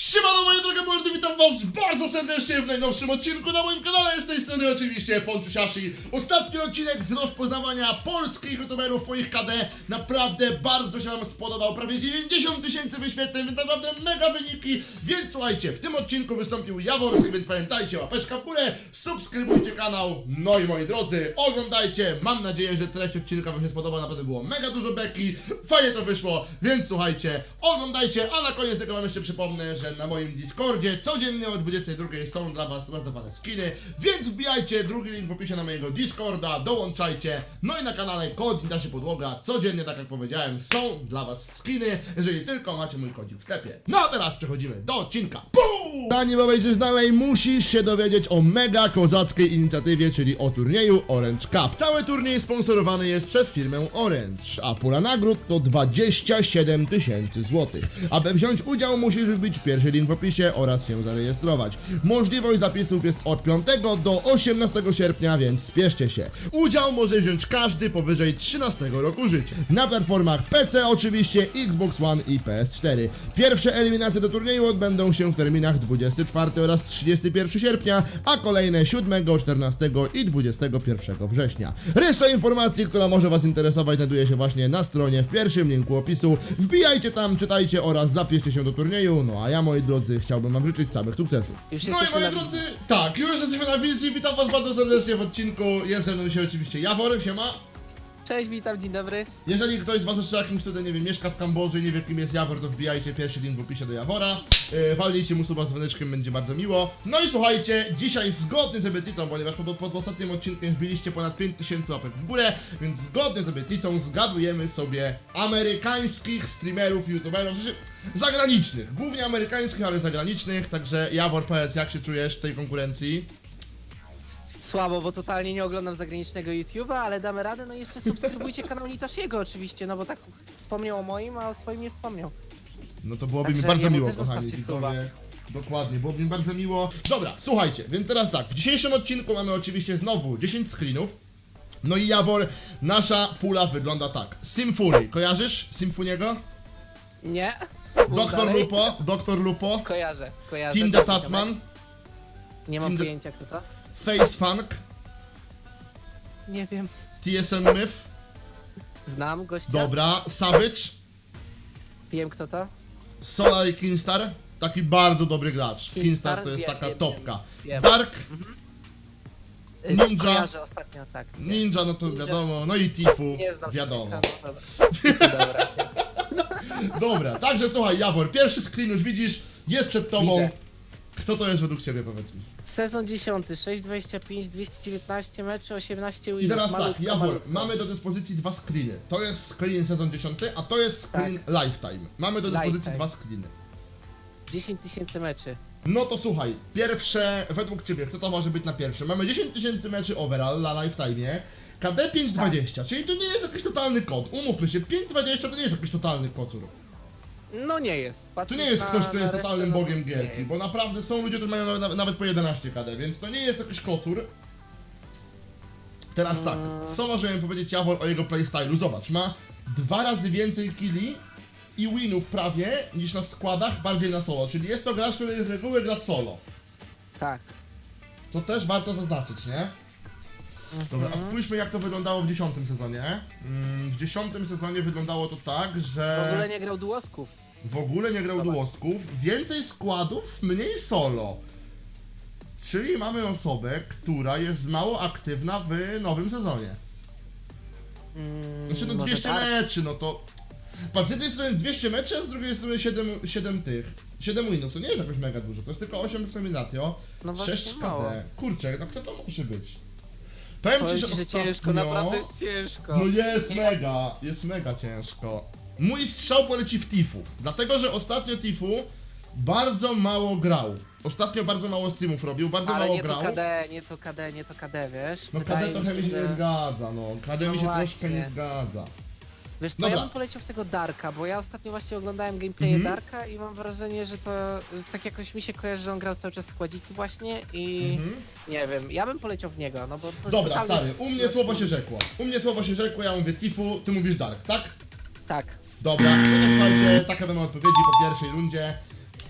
Siemano moje drogie mordy, witam was bardzo serdecznie w najnowszym odcinku na moim kanale. Z tej strony oczywiście Ponczusiashi. Ostatni odcinek z rozpoznawania polskich youtuberów po ich KD. Naprawdę bardzo się wam spodobał. Prawie 90 tysięcy wyświetleń, więc naprawdę mega wyniki. Więc słuchajcie, w tym odcinku wystąpił Jaworski, więc pamiętajcie, łapeczka w górę, subskrybujcie kanał. No i moi drodzy, oglądajcie. Mam nadzieję, że treść odcinka wam się spodoba. Naprawdę było mega dużo beki. Fajnie to wyszło, więc słuchajcie, oglądajcie. A na koniec tego wam jeszcze przypomnę, że na moim Discordzie codziennie o 22 są dla was rozdawane skiny, więc wbijajcie drugi link w opisie na mojego Discorda, dołączajcie. No i na kanale Kod da się podłoga. Codziennie, tak jak powiedziałem, są dla was skiny, jeżeli tylko macie mój kodzik w sklepie. No a teraz przechodzimy do odcinka. Pum! Zanim obejrzysz dalej, musisz się dowiedzieć o mega kozackiej inicjatywie, czyli o turnieju Orange Cup. Cały turniej sponsorowany jest przez firmę Orange, a pula nagród to 27 tysięcy złotych. Aby wziąć udział, musisz wbić pierwszy link w opisie oraz się zarejestrować. Możliwość zapisów jest od 5 do 18 sierpnia, więc spieszcie się. Udział może wziąć każdy powyżej 13 roku życia. Na platformach PC oczywiście, Xbox One i PS4. Pierwsze eliminacje do turnieju odbędą się w terminach 24 oraz 31 sierpnia, a kolejne 7, 14 i 21 września. Reszta informacji, która może Was interesować, znajduje się właśnie na stronie w pierwszym linku opisu. Wbijajcie tam, czytajcie oraz zapiszcie się do turnieju. No a ja, moi drodzy, chciałbym Wam życzyć samych sukcesów. Już no i jesteśmy moi na drodzy, tak, już jesteśmy na wizji. Witam Was bardzo serdecznie w odcinku. Jest ze mną dzisiaj oczywiście Jawor, siema. Cześć, witam, dzień dobry. Jeżeli ktoś z Was jeszcze jakimś cudem, nie wiem, mieszka w Kambodży i nie wie kim jest Jawor, to wbijajcie pierwszy link w opisie do Jawora. Yy, walnijcie mu suba z dzwoneczkiem, będzie bardzo miło. No i słuchajcie, dzisiaj zgodnie z obietnicą, ponieważ pod, pod ostatnim odcinkiem wbiliście ponad 5000 łapek w górę, więc zgodnie z obietnicą zgadujemy sobie amerykańskich streamerów youtuberów, znaczy zagranicznych, głównie amerykańskich, ale zagranicznych, także Jawor, powiedz, jak się czujesz w tej konkurencji? Słabo, bo totalnie nie oglądam zagranicznego YouTube'a, ale damy radę. No i jeszcze subskrybujcie kanał Nitashiego oczywiście, no bo tak wspomniał o moim, a o swoim nie wspomniał. No to byłoby mi Także bardzo jemu miło, też kochani zostawcie suba. widzowie. Dokładnie, byłoby mi bardzo miło. Dobra, słuchajcie, więc teraz tak, w dzisiejszym odcinku mamy oczywiście znowu 10 screenów. No i Jawor, nasza pula wygląda tak. Symfony, kojarzysz Symfoniego? Nie? Doktor Dalej? Lupo, Doktor Lupo, Kojarzę, kojarzę. Dobra, Tatman, Nie mam the- pojęcia kto to. Face Funk, Nie wiem. TSM Myth, Znam gościa. dobra, Savage, Wiem kto to. Solar i Kinstar, taki bardzo dobry gracz. Kinstar, Kinstar, to jest wiem, taka wiem, topka. wiem. Dark, Y, Ninja. Kojarzę ostatnio, tak. wiem. Ninja, no to Ninja. wiadomo, no i Tifu, Nie znam wiadomo. człowieka, no dobra. Dobra. Dobra, także słuchaj, Jawor, pierwszy screen już widzisz, jest przed tobą. Widzę. Kto to jest według ciebie, powiedz mi? Sezon 10, 6,25, 219 meczy, 18 winów. I teraz tak, Jawor, mamy do dyspozycji dwa screeny. To jest screen sezon 10, a to jest screen lifetime. Mamy do dyspozycji Lifetime. dwa screeny. 10 tysięcy meczy. No to słuchaj, pierwsze, według ciebie, kto to może być na pierwsze? Mamy 10 tysięcy meczy overall na lifetime. KD 520, czyli to nie jest jakiś totalny kod. Umówmy się, 520 to nie jest jakiś totalny kocur. No nie jest. To Patrząc nie jest na, ktoś, kto na jest resztę, totalnym no, bogiem nie gierki, jest. bo naprawdę są ludzie, którzy mają na- nawet po 11 KD, więc to nie jest jakiś kocur. Teraz tak, Mm. co możemy powiedzieć Jawor o jego playstylu? Zobacz, ma dwa razy więcej killi i winów prawie niż na składach, bardziej na solo, czyli jest to gracz, który z reguły gra solo. Tak. To też warto zaznaczyć, nie? Dobra, a Mhm. spójrzmy jak to wyglądało w dziesiątym sezonie. Mm, W dziesiątym sezonie wyglądało to tak, że... W ogóle nie grał duosków. W ogóle nie grał duosków, więcej składów, mniej solo. Czyli mamy osobę, która jest mało aktywna w nowym sezonie. Mm, Znaczy no może 200 tak. meczy, no to... Patrz, z jednej strony 200 meczy, a z drugiej strony 7, 7 tych. 7 winów, to nie jest jakoś mega dużo, to jest tylko 8 ratio, No właśnie 6 mało. KD. Kurczę, no kto to może być? Powiem ci, Powiem że ci, że ostatnio... ciężko, naprawdę jest ciężko. No jest mega, jest mega ciężko. Mój strzał poleci w Tifu, dlatego że ostatnio Tifu bardzo mało grał. Ostatnio bardzo mało streamów robił, bardzo Ale mało nie to grał. KD, nie to KD, nie to KD, wiesz? No Wydaje KD trochę mi się że- nie zgadza, no. KD mi No się właśnie. troszkę nie zgadza. Wiesz co, Dobra. ja bym poleciał w tego Darka, bo ja ostatnio właśnie oglądałem gameplaye Mhm. Darka i mam wrażenie, że to że tak jakoś mi się kojarzy, że on grał cały czas składziki właśnie i Mhm. nie wiem, ja bym poleciał w niego, no bo to jest Dobra, totalny stary, u mnie słowo się rzekło. U mnie słowo się rzekło, ja mówię Tifu, ty mówisz Dark, tak? Tak. Dobra, no to słuchajcie, takie będą odpowiedzi po pierwszej rundzie.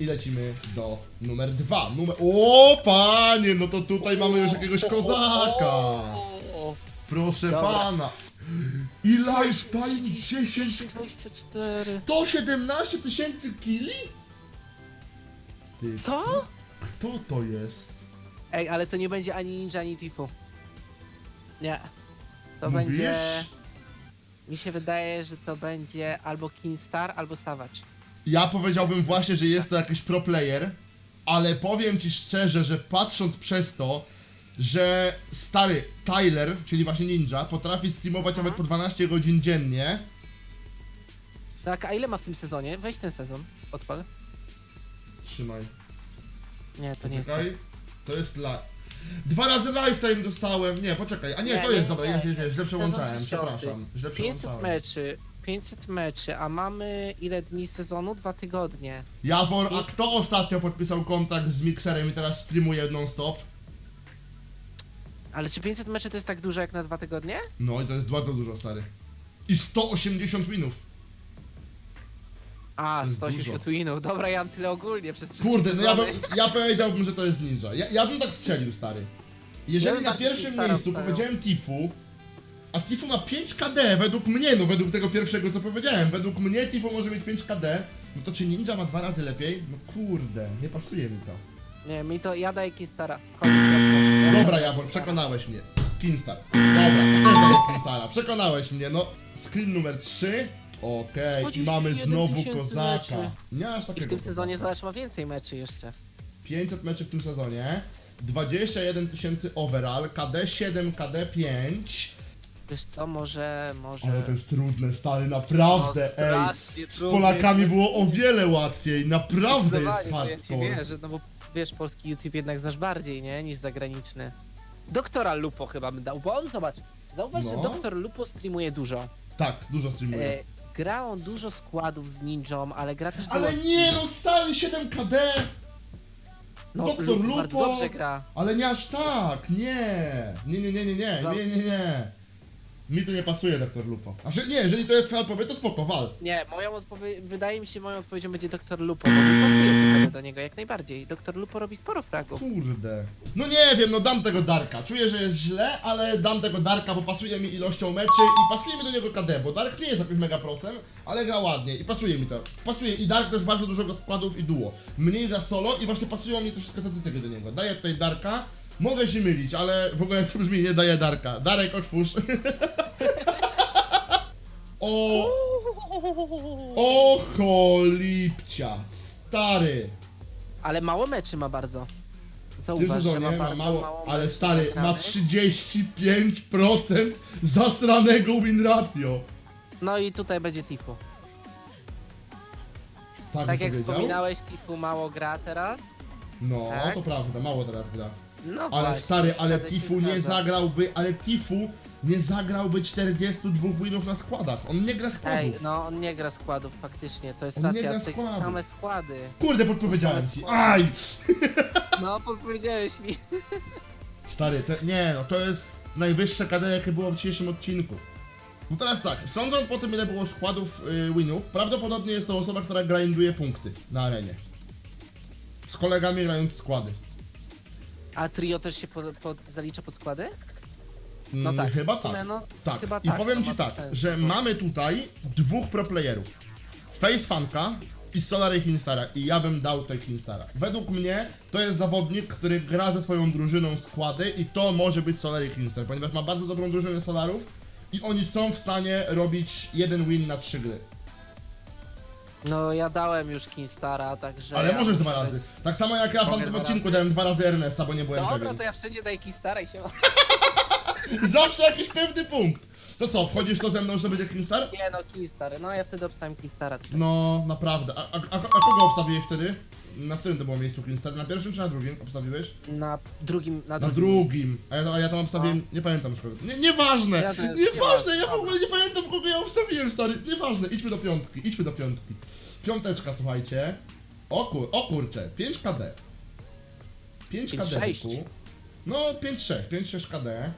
I lecimy do numer dwa. Numer... O, panie, no to tutaj mamy już jakiegoś kozaka. Proszę Dobra. pana. I lifetime 10... 24. 117 tysięcy kili? Ty, Co? kto to jest? Ej, ale to nie będzie ani ninja, ani tifu. Nie. To Mówisz? będzie... Mi się wydaje, że to będzie albo Kinstar, albo Savage. Ja powiedziałbym właśnie, że jest to jakiś pro player, ale powiem ci szczerze, że patrząc przez to, że stary Tyler, czyli właśnie ninja, potrafi streamować nawet po 12 godzin dziennie. Tak, a ile ma w tym sezonie? Weź ten sezon, odpal. Trzymaj, Nie, to nie jest. poczekaj. To jest la... Dwa razy lifetime dostałem. Nie, poczekaj. A nie, Nie, to nie, jest, dobra, nie, jest, jest, nie. jest. Źle przełączałem, dziesiąty. przepraszam. Źle 500 przełączałem. meczy, 500 meczy, a mamy ile dni sezonu? Dwa tygodnie. Jawor, a kto ostatnio podpisał kontrakt z Mixerem i teraz streamuje non-stop? Ale czy 500 meczy to jest tak dużo jak na dwa tygodnie? No i to jest bardzo dużo, stary. I 180 winów. A, To jest 180 dużo. winów. Dobra, ja mam tyle ogólnie przez wszystkie Kurde, no ja, sezony. bym, ja powiedziałbym, że to jest ninja. Ja, ja bym tak strzelił, stary. Jeżeli bym na pierwszym starał miejscu powiedziałem Tifu, a Tifu ma 5 KD według mnie, no według tego pierwszego co powiedziałem, według mnie Tifu może mieć 5 KD, no to czy ninja ma dwa razy lepiej? No kurde, nie pasuje mi to. Nie, mi to, ja daję Kinstara. Koniec, Dobra, daję Jabor, przekonałeś mnie. Kinstar. Dobra, też daję Kinstara. Przekonałeś mnie, no. Screen numer 3. Okej, i mamy 21 znowu kozaka. meczy. Nie aż I takiego w tym sezonie kozaka. zobacz, ma więcej meczy jeszcze. 500 meczy w tym sezonie. 21 tysięcy overall, KD 7, KD 5. Wiesz co, może, może... Ale to jest trudne, stary, naprawdę, No, ej. strasznie Z trudne. Polakami było o wiele łatwiej, naprawdę jest Zdecydowanie, to ja ci hardcore. wierzę, no bo wiesz, polski YouTube jednak znasz bardziej, nie, niż zagraniczny. Doktora Lupo chyba bym dał, bo on, zobacz, zauważ, że No. Doktor Lupo streamuje dużo. Tak, dużo streamuje. E, gra on dużo składów z ninją, ale gra też Ale dużo... nie no, stary, 7 KD! no, Doktor Lupo bardzo Lupo. dobrze gra. Ale nie aż tak, nie. Nie, nie, nie, nie, nie, Za- nie, nie, nie. Mi to nie pasuje, doktor Lupo. A że nie, jeżeli to jest twoja odpowiedź, to spoko, wal. Nie, moją odpowiedź, wydaje mi się, moją odpowiedzią będzie Doktor Lupo, bo mi pasuje do niego jak najbardziej. Doktor Lupo robi sporo fragów. Kurde. No nie wiem, no dam tego Darka. Czuję, że jest źle, ale dam tego Darka, bo pasuje mi ilością meczy i pasuje mi do niego KD, bo Dark nie jest jakimś mega prosem, ale gra ładnie i pasuje mi to. Pasuje i Dark też bardzo dużo składów i duo. Mniej gra solo i właśnie pasują mi te wszystkie statystyki do niego. Daję tutaj Darka. Mogę się mylić, ale w ogóle jak to brzmi, nie daję Darka. Darek, otwórz. o, o cholipcia, stary. Ale mało meczy ma bardzo. W tym Zauważ, że sezonie ma ma bardzo mało, ale stary, ma nagranych. 35% zasranego win ratio. No i tutaj będzie Tifu. Tak, Tak jak powiedział? wspominałeś, Tifu mało gra teraz. No, Tak? to prawda, mało teraz gra. No Ale właśnie, stary, ale wtedy się Tifu nie zgadza. zagrałby, ale Tifu nie zagrałby 42 winów na składach. On nie gra Ej, składów. no on nie gra składów faktycznie, to jest On nie racja, gra to są składów. same składy. Kurde, podpowiedziałem ci. Aj! No, podpowiedziałeś mi. Stary, te, nie no, to jest najwyższe KD, jakie było w dzisiejszym odcinku. No teraz tak, sądząc po tym, ile było składów y, winów, prawdopodobnie jest to osoba, która grinduje punkty na arenie. Z kolegami grając składy. A trio też się pod, pod, zalicza pod składy? No Mm, tak. Chyba w sumie, tak. No, Tak, chyba i tak, powiem no, ci ma to tak, sens. że mamy tutaj dwóch proplayerów. Face Funka i Solary Finstara i ja bym dał tutaj Finstara. Według mnie to jest zawodnik, który gra ze swoją drużyną w składy i to może być Solary Finstar, ponieważ ma bardzo dobrą drużynę Solarów i oni są w stanie robić jeden win na trzy gry. No ja dałem już Kinstara, także... Ale ja możesz dwa razy. Tak samo jak ja w Mogę tamtym dwa odcinku razy? dałem dwa razy Ernesta, bo nie byłem Dobra, pewien. to ja wszędzie daję Kinstara i się... Zawsze jakiś pewny punkt. To co, wchodzisz to ze mną, że to będzie Kingstar? Nie no, Kinstar, no ja wtedy obstałem Kinstara. No, naprawdę. A, a, a, a kogo obstawiłeś wtedy? Na którym to było miejscu Kingstar? Na pierwszym czy na drugim obstawiłeś? Na drugim, na Na drugim. drugim. A ja, a ja tam obstawiłem, nie pamiętam już kogo. Nie, nieważne! Ja też, nieważne, ja w ogóle nie pamiętam kogo ja obstawiłem, stary. Nieważne, idźmy do piątki, idźmy do piątki. Piąteczka, słuchajcie. O, kur, o kurcze, 5 KD. 5 Pięć, KD. sześć. No, 5-6, 5-6 KD.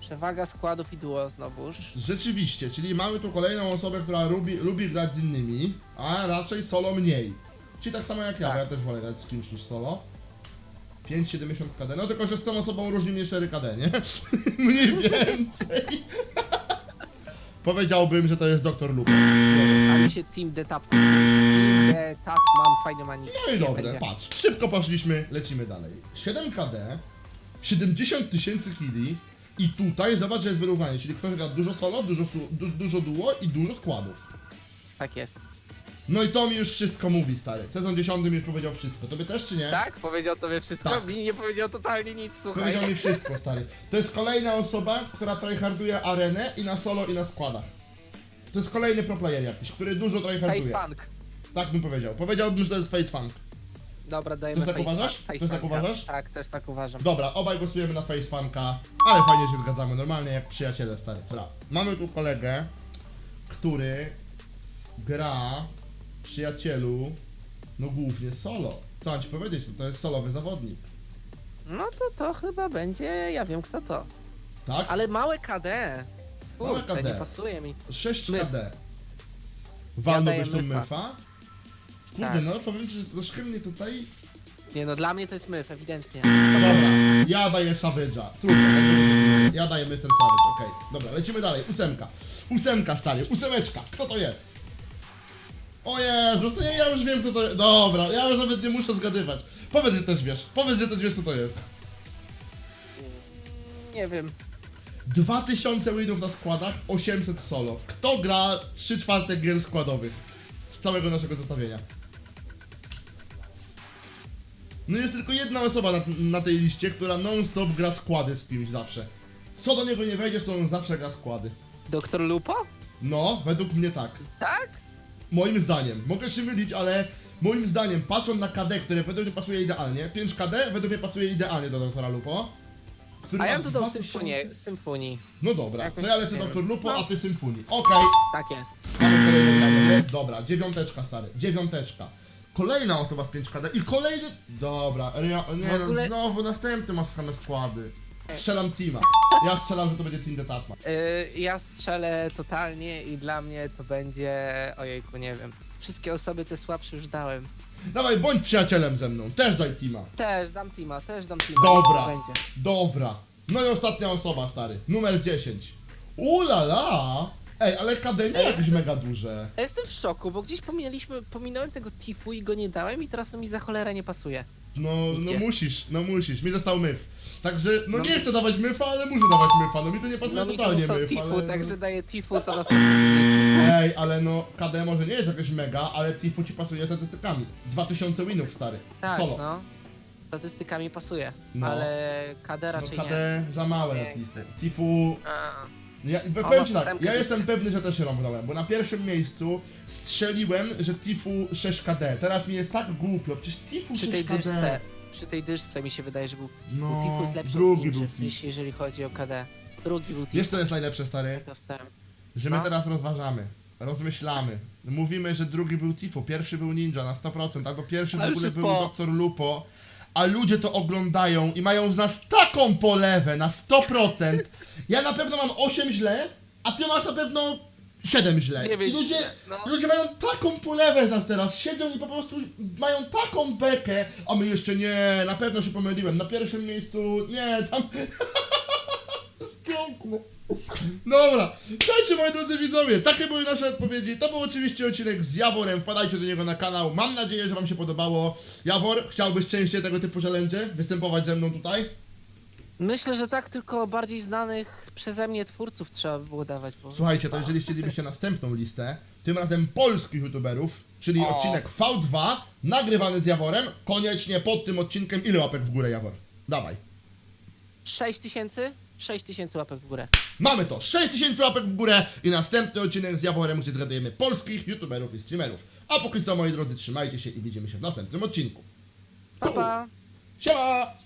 Przewaga składów i duo znowuż. Rzeczywiście, czyli mamy tu kolejną osobę, która lubi, lubi grać z innymi, a raczej solo mniej. Czyli tak samo jak ja, Tak. bo ja też wolę grać z kimś niż solo. 5,70 KD, no tylko, że z tą osobą różni mnie 4 KD, nie? Mniej więcej. Powiedziałbym, że to jest Doktor Lupo. A mi się Team The Tap. Team The Tap mam fajny manik. No i dobre, patrz, szybko poszliśmy, lecimy dalej. 7 KD, 70 tysięcy kili i tutaj zobacz, że jest wyrównanie, czyli ktoś gra dużo solo, dużo, su- du, dużo duo i dużo składów. Tak jest. No i to mi już wszystko mówi, stary. Sezon 10 mi już powiedział wszystko. Tobie też, czy nie? Tak? Powiedział tobie wszystko? Tak. Mi nie powiedział totalnie nic, słuchaj. Powiedział mi wszystko, stary. To jest kolejna osoba, która tryharduje arenę i na solo, i na składach. To jest kolejny pro player jakiś, który dużo tryharduje. Funk. Tak bym powiedział. Powiedziałbym, że to jest face funk. Dobra, dajemy Też tak face uważasz? face Też tak funka. uważasz? Tak, też tak uważam. Dobra, obaj głosujemy na face funka, ale fajnie się zgadzamy, normalnie jak przyjaciele, stary. Dobra. Mamy tu kolegę, który gra przyjacielu, no głównie solo. Co mam ci powiedzieć, to jest solowy zawodnik, No to to chyba będzie, ja wiem kto to. tak? Ale małe KD. Małe Kurczę, KD. nie pasuje mi. 6 Myf. KD. Walnąłbyś daję tą myfa. myfa? Kurde, Tak. no powiem ci, że troszkę mnie tutaj... Nie no, dla mnie to jest myf, ewidentnie. Dobra, ja daję Savage'a. Trudno, będzie. ja daję Mr. Savage, okej. Dobra, lecimy dalej. Ósemka. Ósemka, stary, ósemeczka. Kto to jest? O Jezus, to ja, ja już wiem kto to jest. Dobra, ja już nawet nie muszę zgadywać. Powiedz, że też wiesz. Powiedz, że też wiesz kto to jest. Nie wiem. 2000 winów na składach, 800 solo. Kto gra 3 czwarte gier składowych? Z całego naszego zestawienia. No jest tylko jedna osoba na, na tej liście, która non-stop gra składy z kimś zawsze. Co do niego nie wejdziesz, to on zawsze gra składy. Doktor Lupo? No, według mnie tak. Tak? Moim zdaniem. Mogę się mylić, ale moim zdaniem, patrząc na KD, które według mnie pasuje idealnie, 5 KD według mnie pasuje idealnie do doktora Lupo. Który A ja ma bym dodał 2000 symfonię, symfonii. No dobra, Jakoś to ja lecę nie doktor wiem. Lupo, No. a ty symfonii. Okej, Tak jest. mamy kolejną. Dobra, dziewiąteczka stary, dziewiąteczka. Kolejna osoba z 5KD i kolejny... Dobra, rea... nie W ogóle- no, znowu następny ma same składy. Strzelam teama. Ja strzelam, że to będzie Team the Tatma. Yy, ja strzelę totalnie i dla mnie to będzie... Ojejku, nie wiem. Wszystkie osoby te słabsze już dałem. Dawaj, bądź przyjacielem ze mną, też daj teama. Też dam teama, też dam teama. Dobra. Będzie. Dobra. No i ostatnia osoba, stary. Numer 10. Ulala! Ej, ale KD nie jakieś mega duże. Ja jestem w szoku, bo gdzieś pominęliśmy, pominąłem tego Tifu i go nie dałem i teraz to mi za cholerę nie pasuje. No, no Gdzie? musisz, no musisz. Mi został myf. Także, no, No nie mi- chcę dawać myfa, ale muszę dawać myfa. No mi to nie pasuje No mi to totalnie został myf, Tifu, ale... także daję Tifu, to następny jest Tifu. Ej, ale no, KD może nie jest jakoś mega, ale Tifu ci pasuje statystykami. 2000 winów, stary. Tak, Solo. no. Statystykami pasuje, No. ale KD No raczej nie. KD za małe na. Tifu. Tifu... A, Ja, powiem ci tak, ósemkę ja jestem pewny, że też się rąbnąłem, bo na pierwszym miejscu strzeliłem, że Tifu 6KD. Teraz mi jest tak głupio, przecież Tifu przy tej 6KD. dyszce, przy tej dyszce mi się wydaje, że był Tifu. No, Tifu jest lepszy drugi od był Ninja, Tifu. jeśli, jeżeli chodzi o KD. Drugi był Tifu. Wiesz co jest najlepsze, stary? Że my No. teraz rozważamy, rozmyślamy. Mówimy, że drugi był Tifu, pierwszy był Ninja na 100%, albo pierwszy w Ale już ogóle jest był po. Doktor Lupo. A ludzie to oglądają i mają z nas taką polewę na 100%. Ja na pewno mam 8 źle, a ty masz na pewno 7 źle. Dziewięć I ludzie, źle, no. ludzie mają taką polewę z nas teraz. Siedzą i po prostu mają taką bekę, a my jeszcze nie, na pewno się pomyliłem. Na pierwszym miejscu, nie, tam... piękne. Dobra, słuchajcie moi drodzy widzowie, takie były nasze odpowiedzi. To był oczywiście odcinek z Jaworem, wpadajcie do niego na kanał. Mam nadzieję, że wam się podobało. Jawor, chciałbyś częściej tego typu challenge występować ze mną tutaj? Myślę, że tak, tylko bardziej znanych przeze mnie twórców trzeba by było dawać, bo... Słuchajcie, to jeżeli chcielibyście następną listę, tym razem polskich youtuberów, czyli O. odcinek V2, nagrywany z Jaworem, koniecznie pod tym odcinkiem ile łapek w górę, Jawor? Dawaj. 6 tysięcy? 6 tysięcy łapek w górę. Mamy to, 6000 łapek w górę i następny odcinek z Jaworem, gdzie zgadujemy polskich youtuberów i streamerów. A póki co, moi drodzy, trzymajcie się i widzimy się w następnym odcinku. Pa, pa. Siema!